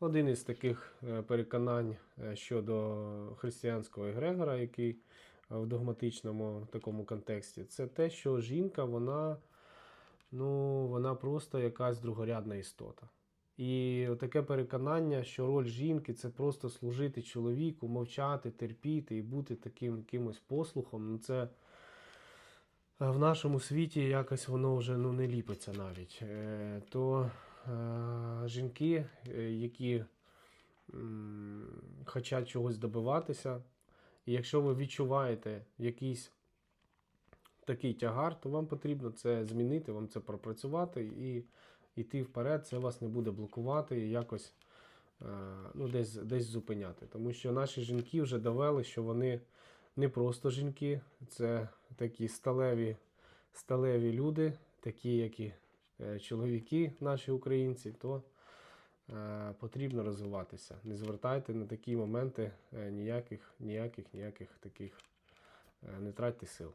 Один із таких е, переконань е, щодо християнського егрегора, який е, в догматичному такому контексті, це те, що жінка, вона, ну, вона просто якась другорядна істота. І таке переконання, що роль жінки це просто служити чоловіку, мовчати, терпіти і бути таким якимось послухом. Ну, це в нашому світі якось воно вже ну, не ліпиться навіть. Е, То жінки, е, які хочуть чогось добиватися, і якщо ви відчуваєте якийсь такий тягар, то вам потрібно це змінити, вам це пропрацювати і йти вперед. Це вас не буде блокувати і якось е, ну, десь, десь зупиняти. Тому що наші жінки вже довели, що вони не просто жінки, це такі сталеві, сталеві люди, такі, як і е, чоловіки, наші українці, то е, потрібно розвиватися. Не звертайте на такі моменти е, ніяких, ніяких, ніяких таких, е, не тратьте сил.